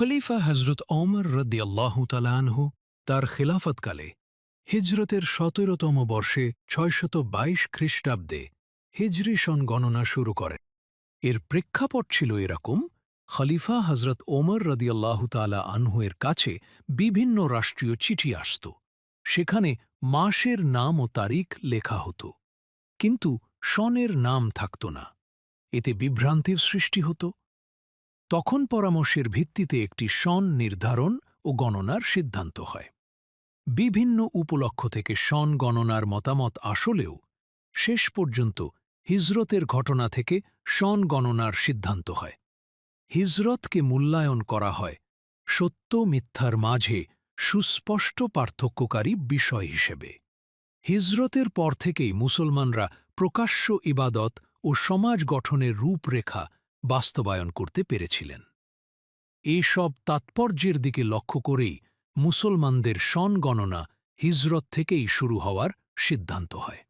খলিফা হজরত ওমর রদ্দিয়াল্লাহু তালানহু তার খিলাফতকালে হিজরতের সতেরোতম বর্ষে ছয়শত বাইশ খ্রিস্টাব্দে হিজরি সন গণনা শুরু করেন। এর প্রেক্ষাপট ছিল এরকম, খলিফা হজরত ওমর রদিয়াল্লাহু তালা আনহুয়ের কাছে বিভিন্ন রাষ্ট্রীয় চিঠি আসত। সেখানে মাসের নাম ও তারিখ লেখা হতো। কিন্তু সনের নাম থাকত না। এতে বিভ্রান্তির সৃষ্টি হতো। তখন পরামর্শের ভিত্তিতে একটি সন নির্ধারণ ও গণনার সিদ্ধান্ত হয়। বিভিন্ন উপলক্ষ থেকে সন গণনার মতামত আসলেও শেষ পর্যন্ত হিজরতের ঘটনা থেকে সন গণনার সিদ্ধান্ত হয়। হিজরতকে মূল্যায়ন করা হয় সত্য মিথ্যার মাঝে সুস্পষ্ট পার্থক্যকারী বিষয় হিসেবে। হিজরতের পর থেকেই মুসলমানরা প্রকাশ্য ইবাদত ও সমাজ গঠনের রূপরেখা বাস্তবায়ন করতে পেরেছিলেন। এসব তাৎপর্যের দিকে লক্ষ্য করেই মুসলমানদের সনগণনা হিজরত থেকেই শুরু হওয়ার সিদ্ধান্ত হয়।